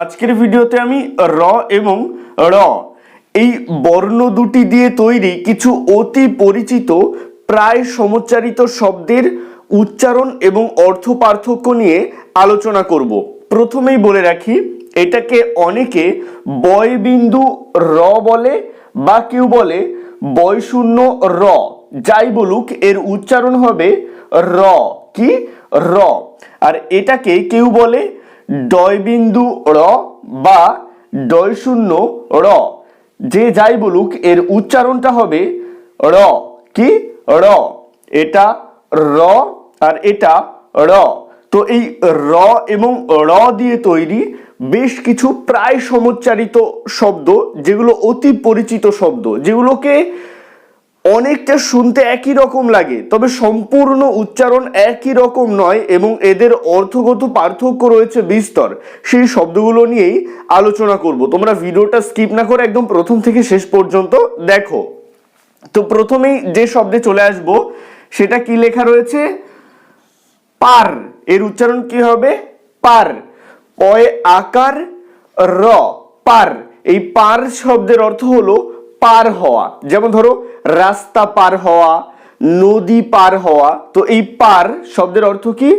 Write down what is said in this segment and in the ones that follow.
আজকের ভিডিওতে আমি র এবং র, এই বর্ণ দুটি দিয়ে তৈরি কিছু অতি পরিচিত, প্রায় সমচ্চারিত শব্দের উচ্চারণ এবং অর্থ পার্থক্য নিয়ে আলোচনা করব। প্রথমেই বলে রাখি, এটাকে অনেকে বয়বিন্দু র বলে বা কেউ বলে বয়শূন্য র। যাই বলুক, এর উচ্চারণ হবে র। কি? র। আর এটাকে কেউ বলে ডয়বিন্দু র বা ডয় শূন্য র। যে যাই বলুক, এর উচ্চারণটা হবে র। কি? র। এটা র আর এটা র। তো এই র এবং র দিয়ে তৈরি বেশ কিছু প্রায় সমুচ্চারিত শব্দ, যেগুলো অতি পরিচিত শব্দ, যেগুলোকে অনেকটা শুনতে একই রকম লাগে, তবে সম্পূর্ণ উচ্চারণ একই রকম নয় এবং এদের অর্থগত পার্থক্য রয়েছে বিস্তর। সেই শব্দগুলো নিয়েই আলোচনা করব। তোমরা ভিডিওটা স্কিপ না করে একদম প্রথম থেকে শেষ পর্যন্ত দেখো। তো প্রথমেই যে শব্দে চলে আসব, সেটা কি লেখা রয়েছে? পার। এর উচ্চারণ কি হবে? পার। পয় আকার? র। পার। এই পার শব্দের অর্থ হলো পার হওয়া, যেমন ধরো রাস্তা পার হওয়া, নদী পার হওয়া, তো এই পার শব্দের অর্থ কি?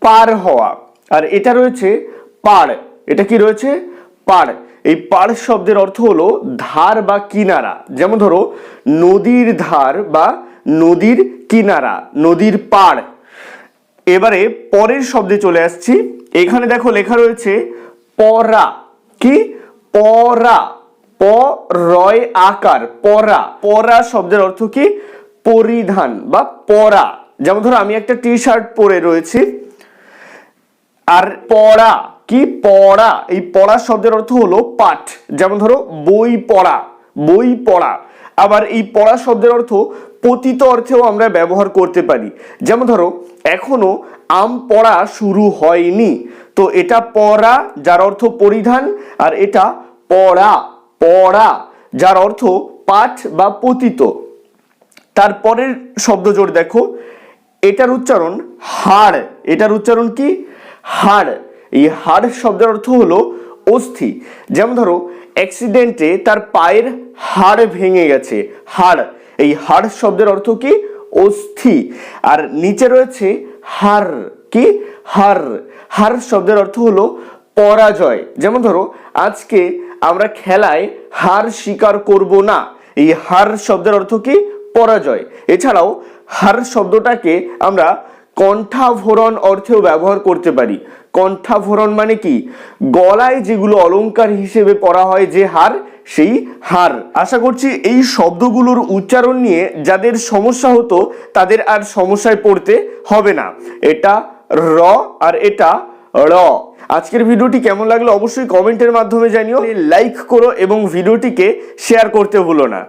পার হওয়া। আর এটা রয়েছে পাড়। এটা কি রয়েছে? পাড়। এই পাড় শব্দের অর্থ হলো ধার বা কিনারা। যেমন ধরো নদীর ধার বা নদীর কিনারা, নদীর পাড়। এবারে পরের শব্দে চলে আসছি। এখানে দেখো লেখা রয়েছে পরা। কি? পরা। প, রয়, আকার, পরা। পরা শব্দের অর্থ কি? পরিধান বা পরা। যেমন ধরো, আমি একটা টি শার্ট পরে রয়েছি। আর পড়া, কি পড়া? এই পড়া শব্দের অর্থ হলো পাঠ। যেমন ধরো, বই পড়া বই পড়া। আবার এই পড়া শব্দের অর্থ পতিত অর্থেও আমরা ব্যবহার করতে পারি। যেমন ধরো, এখনও আম পড়া শুরু হয়নি। তো এটা পড়া, যার অর্থ পরিধান, আর এটা পড়া। পড়া, যার অর্থ পাঠ বা পতিত। তারপরের শব্দ জোর দেখো। এটার উচ্চারণ হাড়। এটার উচ্চারণ কি? হাড়। এই হাড় শব্দের অর্থ হলো অস্থি। যেমন ধরো অ্যাক্সিডেন্টে তার পায়ের হাড় ভেঙে গেছে। হাড়। এই হাড় শব্দের অর্থ কি? অস্থি। আর নিচে রয়েছে হার কি? হার হার শব্দের অর্থ হলো পরাজয়। যেমন ধরো আজকে আমরা খেলায় হার স্বীকার করব না। এই হার শব্দের অর্থ কি? পরাজয়। এছাড়াও হার শব্দটাকে আমরা কণ্ঠাভরণ অর্থেও ব্যবহার করতে পারি। কণ্ঠাভরণ মানে কি? গলায় যেগুলো অলঙ্কার হিসেবে পরা হয় যে হার, সেই হার। আশা করছি এই শব্দগুলোর উচ্চারণ নিয়ে যাদের সমস্যা হতো তাদের আর সমস্যায় পড়তে হবে না। এটা র আর এটা র আজকের ভিডিওটি কেমন লাগল অবশ্যই কমেন্টের মাধ্যমে জানিও। লাইক করো এবং ভিডিওটিকে শেয়ার করতে ভুলো না।